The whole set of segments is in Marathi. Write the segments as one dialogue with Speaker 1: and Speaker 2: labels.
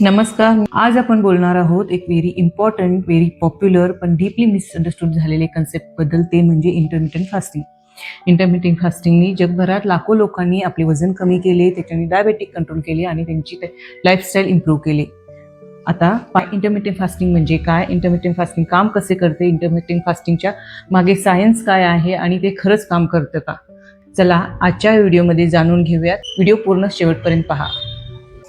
Speaker 1: नमस्कार. आज आपण बोलणार आहोत एक व्हेरी इम्पॉर्टंट व्हेरी पॉप्युलर पण डीपली मिसअंडरस्टूड झालेले कन्सेप्टबद्दल. ते म्हणजे इंटरमिटंट फास्टिंग इंटरमिटंट फास्टिंगनी जगभरात लाखो लोकांनी आपले वजन कमी केले त्याच्याने डायबेटिक कंट्रोल केले आणि त्यांची लाईफस्टाईल इम्प्रूव्ह केली. आता इंटरमिटंट फास्टिंग म्हणजे काय? इंटरमिटंट फास्टिंग काम कसे करते? इंटरमिटंट फास्टिंगच्या मागे सायन्स काय आहे आणि ते खरंच काम करतं का? चला आजच्या व्हिडिओमध्ये जाणून घेऊयात. व्हिडिओ पूर्ण शेवटपर्यंत पहा.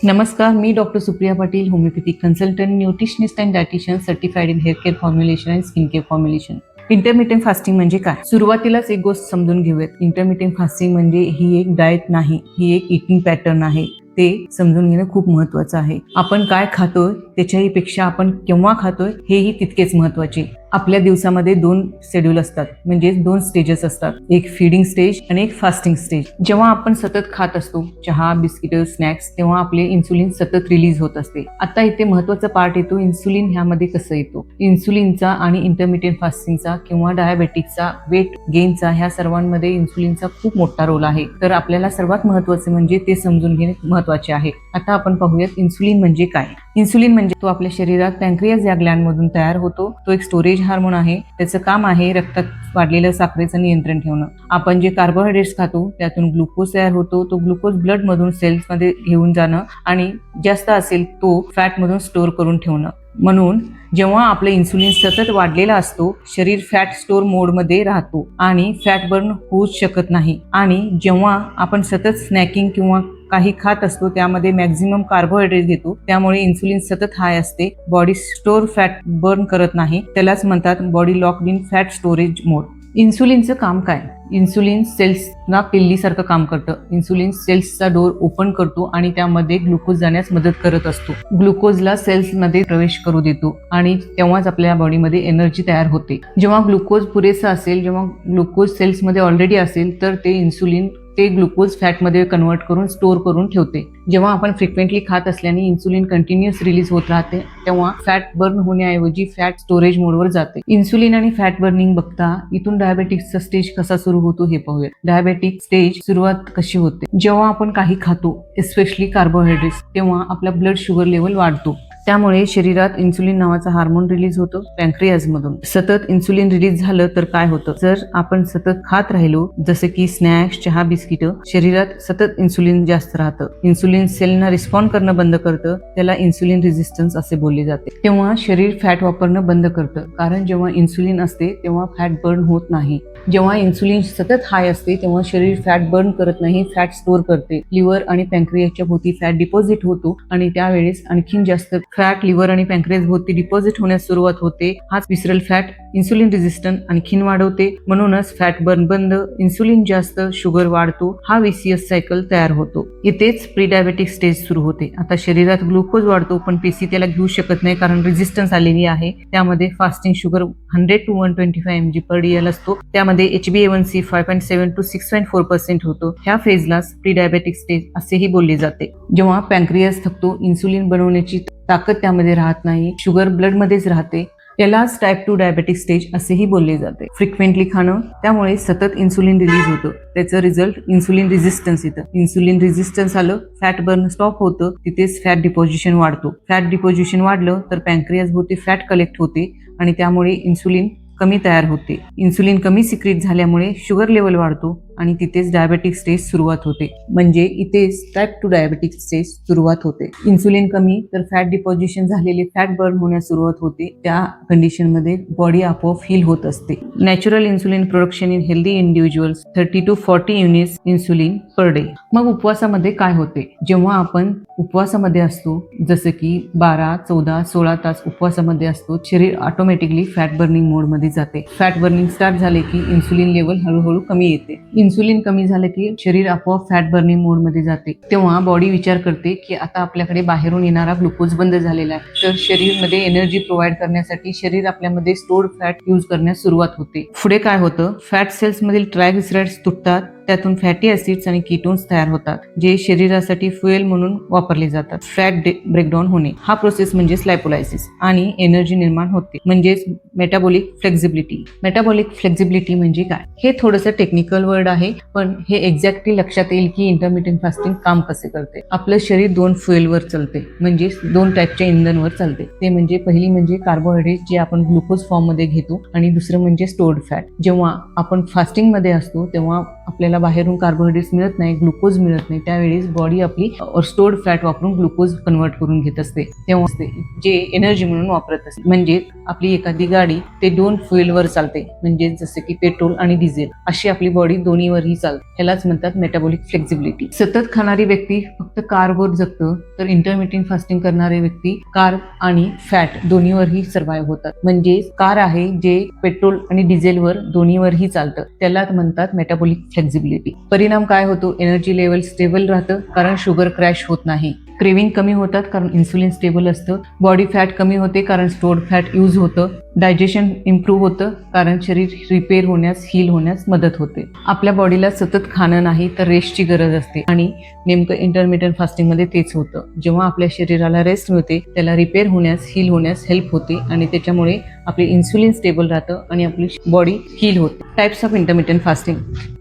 Speaker 1: नमस्कार मी doctor Supriya Patil homeopathic consultant nutritionist and dietitian certified in hair care formulation and skin care formulation intermittent fasting म्हणजे काय? सुरुवातीलाच एक गोष्ट समजून घेऊयात. इंटरमिटंट फास्टिंग म्हणजे ही एक डाएट नाही ही एक इटिंग पॅटर्न आहे. ते समजून घेणं खूप महत्वाचं आहे. आपण काय खातोय त्याच्याही पेक्षा आपण केव्हा खातोय हेही तितकेच महत्त्वाचे आपल्या दिवसामध्ये दोन शेड्यूल असतात. म्हणजे दोन स्टेजेस असतात. एक फिडिंग स्टेज आणि एक फास्टिंग स्टेज जेव्हा आपण सतत खात असतो चहा बिस्किट स्नॅक्स तेव्हा आपले इन्सुलिन सतत रिलीज होत असते. आता इथे महत्त्वाचा पार्ट येतो इन्सुलिन ह्यामध्ये कसं येतो? इन्सुलिनचा आणि इंटरमिडिएट फास्टिंगचा किंवा डायबेटिकचा वेट गेनचा ह्या सर्वांमध्ये इन्सुलिनचा खूप मोठा रोल आहे. तर आपल्याला सर्वात महत्त्वाचे म्हणजे ते समजून घेणे महत्त्वाचे महत्त्वाचे आहे. आता आपण पाहूयात इन्सुलिन म्हणजे काय? इन्सुलिन म्हणजे तो आपल्या शरीरात पॅन्क्रियाज या ग्लँड तयार होतो. तो एक स्टोरेज हार्मोन आहे. त्याचं काम आहे रक्तात वाढलेलं साखरेचं नियंत्रण ठेवणं. आपण जे कार्बोहायड्रेट्स खातो त्यातून ग्लुकोज तयार होतो. तो ग्लुकोज ब्लड मधून सेल्समध्ये घेऊन जाणं आणि जास्त असेल तो फॅटमधून स्टोअर करून ठेवणं. म्हणून जेव्हा आपलं इन्सुलिन सतत वाढलेला असतो शरीर फॅट स्टोअर मोडमध्ये राहतो आणि फॅट बर्न होऊच शकत नाही. आणि जेव्हा आपण सतत स्नॅकिंग किंवा काही खात असतो त्यामध्ये मॅक्झिमम कार्बोहायड्रेट घेतो. त्यामुळे इन्सुलिन सतत हाय असते. बॉडी स्टोर फॅट बर्न करत नाही. त्यालाच म्हणतात body lock in fat storage mode इन्सुलिनचं काम काय? इन्सुलिन सेल्सना पिल्लीसारखं काम करतं. इन्सुलिन सेल्सचा डोर ओपन करतो आणि त्यामध्ये ग्लुकोज जाण्यास मदत करत असतो. ग्लुकोजला सेल्समध्ये प्रवेश करू देतो आणि तेव्हाच आपल्या बॉडीमध्ये एनर्जी तयार होते. जेव्हा ग्लुकोज पुरेसा असेल जेव्हा ग्लुकोज सेल्समध्ये ऑलरेडी असेल तर ते इन्सुलिन ते ग्लुकोज फॅटमध्ये कन्वर्ट करून स्टोअर करून ठेवते. जेव्हा आपण फ्रिक्वेंटली खात असल्याने इन्सुलिन कंटिन्युअस रिलीज होत राहते तेव्हा फॅट बर्न होण्याऐवजी फॅट स्टोरेज मोडवर जाते. इन्सुलिन आणि फॅट बर्निंग बघता इथून डायबेटिक्सचा स्टेज कसा सुरू होतो हे पाहूया डायबेटिक स्टेज सुरुवात कशी होते? जेव्हा आपण काही खातो एस्पेशली कार्बोहायड्रेट्स तेव्हा आपला ब्लड शुगर लेवल वाढतो. त्यामुळे शरीरात इन्सुलिन नावाचा हार्मोन रिलीज होतो पॅन्क्रियाजमधून सतत इन्सुलिन रिलीज झालं तर काय होतं? जर आपण सतत खात राहिलो जसं की स्नॅक्स चहा बिस्किट शरीरात सतत इन्सुलिन जास्त राहतं. इन्सुलिन सेलना रिस्पॉन्ड करणं बंद करतं त्याला इन्सुलिन रेझिस्टन्स असे बोलले जाते. तेव्हा शरीर फॅट वापरणं बंद करतं. कारण जेव्हा इन्सुलिन असते तेव्हा फॅट बर्न होत नाही. जेव्हा इन्सुलिन सतत हाय असते तेव्हा शरीर फॅट बर्न करत नाही फॅट स्टोअर करते. लिव्हर आणि पॅन्क्रियाच्या भोवती फॅट डिपॉझिट होतो आणि त्यावेळेस आणखीन जास्त फॅट लिव्हर आणि पॅन्क्रियास भोवती डिपॉझिट होण्यास सुरुवात होते. हाच विसरल फॅट इन्सुलिन रेझिस्टंट आणखीन वाढवते. म्हणूनच फॅट बर्न बंद इन्सुलिन जास्त शुगर वाढतो. हा व्हीसीएस सायकल तयार होतो. इथेच प्रीडायबेटिक स्टेज सुरू होते. आता शरीरात ग्लुकोज वाढतो पण पीसी त्याला घेऊ शकत नाही कारण रेझिस्टन्स आलेली आहे. त्यामध्ये fasting sugar hundred two one twenty five M G per D L असतो. त्यामध्ये H B A one C five point seven two six point four percent होतो. ह्या फेजला प्रीडायबेटिक स्टेज असेही बोलले जाते. जेव्हा पॅन्क्रियास थकतो इन्सुलिन बनवण्याची ताकद त्यामध्ये राहत नाही शुगर ब्लडमध्येच राहते. यालाच टाईप टू डायबेटिक स्टेज असेही बोलले जाते. फ्रिक्वेंटली खाणं त्यामुळे सतत इन्सुलिन रिलीज होतं. त्याचं रिझल्ट इन्सुलिन रेझिस्टन्स येतं. इन्सुलिन रेझिस्टन्स आलं फॅट बर्न स्टॉप होतं तिथेच फॅट डिपॉझिशन वाढतो. फॅट डिपॉझिशन वाढलं तर पॅन्क्रियाज भोवती फॅट कलेक्ट होते आणि त्यामुळे इन्सुलिन कमी तयार होते. इन्सुलिन कमी सिक्रिट झाल्यामुळे शुगर लेवल वाढतो. आणि तिथेच डायबेटिक स्टेज सुरुवात होते. म्हणजे इथेच टाईप टू डायबेटिक स्टेज सुरुवात होते. इन्सुलिन कमी तर फॅट डिपॉझिशन झालेले फॅट बर्न होण्यास सुरुवात होते. त्या कंडिशनमध्ये बॉडी आपोआप हील होत असते. Natural insulin production in healthy individuals thirty two forty units insulin per day मग उपवासामध्ये काय होते? जेव्हा आपण उपवासामध्ये असतो जसं की बारा चौदा सोळा तास उपवासामध्ये असतो शरीर ऑटोमॅटिकली फॅट बर्निंग मोडमध्ये जाते. फॅट बर्निंग स्टार्ट झाले की इन्सुलिन लेवल हळूहळू कमी येते. इन्सुलिन कमी झालं की शरीर आपोआप फॅट बर्निंग मोडमध्ये जाते. तेव्हा बॉडी विचार करते की आता आपल्याकडे बाहेरून येणारा ग्लुकोज बंद झालेला आहे. तर शरीरमध्ये एनर्जी प्रोव्हाइड करण्यासाठी शरीर आपल्यामध्ये स्टोर्ड फॅट यूज करण्यास सुरुवात होते. पुढे काय होतं? फॅट सेल्स मधील ट्रायग्लिसराइड्स तुटतात. त्यातून फॅटी ऍसिड्स आणि किटोन्स तयार होतात जे शरीरासाठी फ्युएल म्हणून वापरले जातात. फॅट ब्रेकडाऊन होणे. हा प्रोसेस म्हणजे स्लायपोलायसिस आणि एनर्जी निर्माण होते. म्हणजेच मेटाबॉलिक फ्लेक्झिबिलिटी मेटाबॉलिक फ्लेक्झिबिलिटी म्हणजे काय? हे थोडंसं टेक्निकल वर्ड आहे पण हे एक्झॅक्टली लक्षात येईल की इंटरमिडियंट फास्टिंग काम कसे करते. आपलं शरीर दोन फ्युएलवर चालते म्हणजे दोन टाईपच्या इंधनवर चालते. ते म्हणजे पहिली म्हणजे कार्बोहायड्रेट जे आपण ग्लुकोज फॉर्ममध्ये घेतो आणि दुसरं म्हणजे स्टोर्ड फॅट जेव्हा आपण फास्टिंगमध्ये असतो तेव्हा आपल्याला बाहेरून कार्बोहायड्रेट्स मिळत नाही ग्लुकोज मिळत नाही त्यावेळेस बॉडी आपली स्टोर्ड फॅट वापरून ग्लुकोज कन्वर्ट करून घेत असते. तेव्हा जे एनर्जी म्हणून वापरत असते. म्हणजे आपली एखादी गाडी ते दोन फ्युएलवर चालते. म्हणजे जसे की पेट्रोल आणि डिझेल अशी आपली बॉडी दोन्हीवरही चालते. ह्यालाच म्हणतात मेटाबॉलिक फ्लेक्झिबिलिटी सतत खाणारी व्यक्ती फक्त कार्बवर जगतं तर इंटरमिडियंट फास्टिंग करणारे व्यक्ती कार्ब आणि फॅट दोन्हीवरही सर्व्हाइव्ह होतात. म्हणजे कार आहे जे पेट्रोल आणि डिझेलवर दोन्हीवरही चालतं. त्याला म्हणतात मेटाबॉलिक फ्लेक्झिबिलिटी परिणाम काय होतो? एनर्जी लेवल स्टेबल राहतं कारण शुगर क्रॅश होत नाही. क्रेविंग कमी होतात कारण इन्सुलिन स्टेबल असतं. बॉडी फॅट कमी होते कारण स्टोर्ड फॅट यूज होतं. डायजेशन इम्प्रूव्ह होतं कारण शरीर रिपेअर होण्यास हील होण्यास मदत होते. आपल्या बॉडीला सतत खाणं नाही तर रेस्टची गरज असते. आणि नेमकं इंटरमिडियंट फास्टिंगमध्ये तेच होतं. जेव्हा आपल्या शरीराला रेस्ट मिळते त्याला रिपेअर होण्यास हील होण्यास हेल्प होते. आणि त्याच्यामुळे आपले इन्सुलिन स्टेबल राहतं आणि आपली बॉडी हील होते. Types of intermittent fasting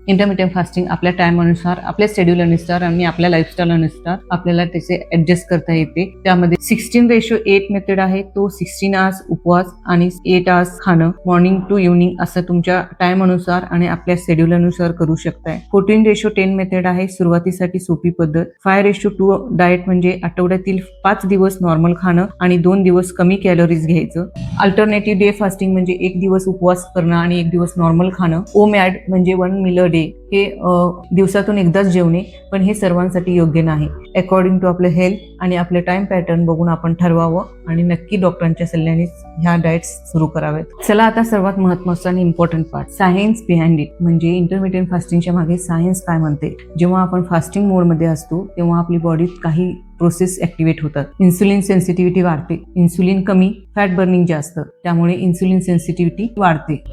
Speaker 1: intermittent fasting आपल्या टायमानुसार आपल्या शेड्यूलनुसार आणि आपल्या लाईफस्टाईलनुसार आपल्याला त्याचे ऍडजस्ट करता येते. त्यामध्ये सिक्स्टीन रेशो एट मेथड आहे. तो सिक्स्टीन आवर्स उपवास आणि एट आवर्स खाणं मॉर्निंग टू इव्हनिंग असं तुमच्या टाइम अनुसार आणि आपल्या शेड्यूलनुसार करू शकताय. फोर्टीन रेशो टेन मेथड आहे. सुरुवातीसाठी सोपी पद्धत. फाय रेशो टू डाएट म्हणजे आठवड्यातील पाच दिवस नॉर्मल खाणं आणि दोन दिवस कमी कॅलरीज घ्यायचं. अल्टरनेटिव्ह डे फास्टिंग म्हणजे एक दिवस उपवास करणं आणि एक दिवस नॉर्मल खाणं. ओमॅड म्हणजे वन मिल डे हे दिवसातून एकदाच जेवणे पण हे सर्वांसाठी योग्य नाही. अकॉर्डिंग टू आपलं हेल्थ आणि आपलं टाइम पॅटर्न बघून आपण ठरवावं आणि नक्की डॉक्टरांच्या सल्ल्यानेच ह्या डाएट्स सुरू कराव्यात. चला आता सर्वात महत्त्वाचा आणि important part science behind it म्हणजे इंटरमिडियंट फास्टिंगच्या मागे सायन्स काय म्हणते? जेव्हा आपण फास्टिंग मोडमध्ये असतो तेव्हा आपली बॉडीत काही प्रोसेस ऍक्टिव्हेट होतात. इन्सुलिन सेन्सिटिव्हिटी वाढते. इन्सुलिन कमी फॅट बर्निंग जास्त. त्यामुळे इन्सुलिन सेन्सिटिव्हिटी वाढते.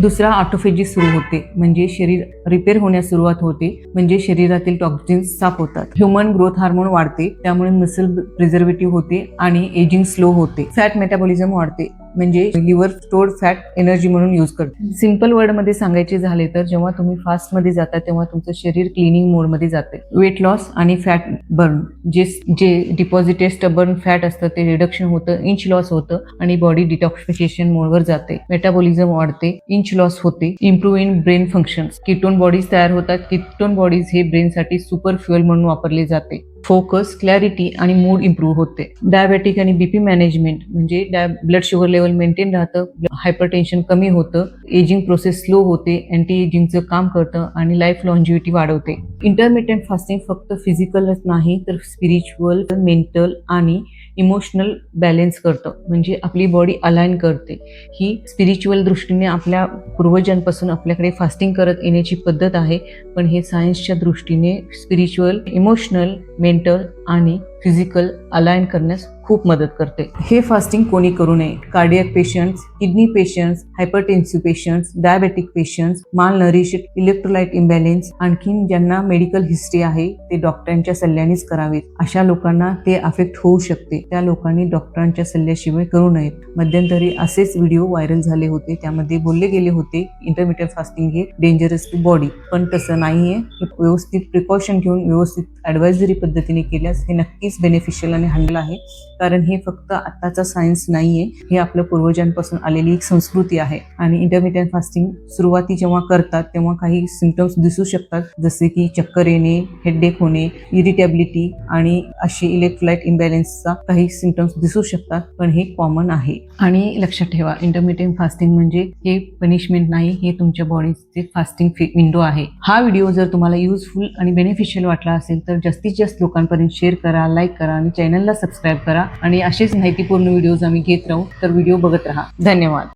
Speaker 1: दुसरा ऑटोफेजी सुरू होते. म्हणजे शरीर रिपेअर होण्यास सुरुवात होते. म्हणजे शरीरातील टॉक्झिन्स साफ होतात. ह्युमन ग्रोथ हार्मोन वाढते. त्यामुळे मसल प्रिझर्वेटिव्ह होते आणि एजिंग स्लो होते. फॅट मेटाबॉलिझम वाढते. म्हणजे लिव्हर स्टोर्ड फॅट एनर्जी म्हणून यूज करते. सिंपल वर्डमध्ये सांगायचे झाले तर जेव्हा तुम्ही फास्टमध्ये जाता तेव्हा तुमचं शरीर क्लिनिंग मोडमध्ये जाते. वेट लॉस आणि फॅट बर्न जे जे डिपॉझिटेड स्टबर्न फॅट असतं ते रिडक्शन होतं इंच लॉस होतं आणि बॉडी डिटॉक्सिफिकेशन मोडवर जाते. मेटाबॉलिझम वाढते इंच लॉस होते improve in brain function ketone bodies तयार होतात किटोन बॉडीज हे ब्रेनसाठी सुपर फ्युअल म्हणून वापरले जाते. फोकस क्लॅरिटी आणि मूड इम्प्रूव्ह होते. डायबेटिक आणि बीपी मॅनेजमेंट म्हणजे ब्लड शुगर लेवल मेंटेन राहतं हायपर टेन्शन कमी होतं एजिंग प्रोसेस स्लो होते अँटी एजिंगचं काम करतं आणि लाईफ लॉन्जिव्हिटी वाढवते. इंटरमिडियंट फास्टिंग फक्त फिजिकलच नाही तर स्पिरिच्युअल मेंटल आणि इमोशनल बॅलेन्स करतं. म्हणजे आपली बॉडी अलाइन करते. ही स्पिरिच्युअल दृष्टीने आपल्या पूर्वजांपासून आपल्याकडे फास्टिंग करत येण्याची पद्धत आहे. पण हे सायन्सच्या दृष्टीने स्पिरिच्युअल इमोशनल मेंटल आणि फिजिकल अलाइन करण्यास खूप मदत करते. हे फास्टिंग कोणी करू नये. Cardiac patients kidney patients hypertensive patients diabetic patients malnourish electrolyte imbalance आणखीन ज्यांना मेडिकल हिस्ट्री आहे ते डॉक्टरांच्या सल्ल्यानेच करावेत. अशा लोकांना ते अफेक्ट होऊ शकते. त्या लोकांनी डॉक्टरांच्या सल्ल्याशिवाय करू नयेत. मध्यंतरी असेच व्हिडिओ व्हायरल झाले होते. त्यामध्ये बोलले गेले होते इंटरमिडियट फास्टिंग हे डेंजरस टू बॉडी पण तसं नाहीये. व्यवस्थित प्रिकॉशन घेऊन व्यवस्थित ऍडवायझरी पद्धतीने केल्यास हे नक्कीच बेनिफिशियल आणि हँडल आहे. कारण हे फक्त आत्ताचा सायन्स नाहीये. हे आपल्या पूर्वजांपासून आलेली एक संस्कृती आहे. आणि इंटरमिडियंट फास्टिंग सुरुवाती जेव्हा करतात तेव्हा काही सिमटम्स दिसू शकतात. जसे की चक्कर येणे हेडेक होणे इरिटेबिलिटी आणि अशी इलेक्ट्रोलाइट इम्बॅलेन्सचा काही सिमटम्स दिसू शकतात. पण हे कॉमन आहे. आणि लक्षात ठेवा इंटरमिडियंट फास्टिंग म्हणजे हे पनिशमेंट नाही हे तुमच्या बॉडीचे फास्टिंग विंडो आहे. हा व्हिडिओ जर तुम्हाला युजफुल आणि बेनिफिशियल वाटला असेल तर जास्तीत जास्त लोकांपर्यंत शेअर करा लाईक करा आणि चॅनलला सबस्क्राईब करा. आणि असेच माहितीपूर्ण व्हिडिओज आम्ही घेत राहू. तर व्हिडिओ बघत राहा. धन्यवाद.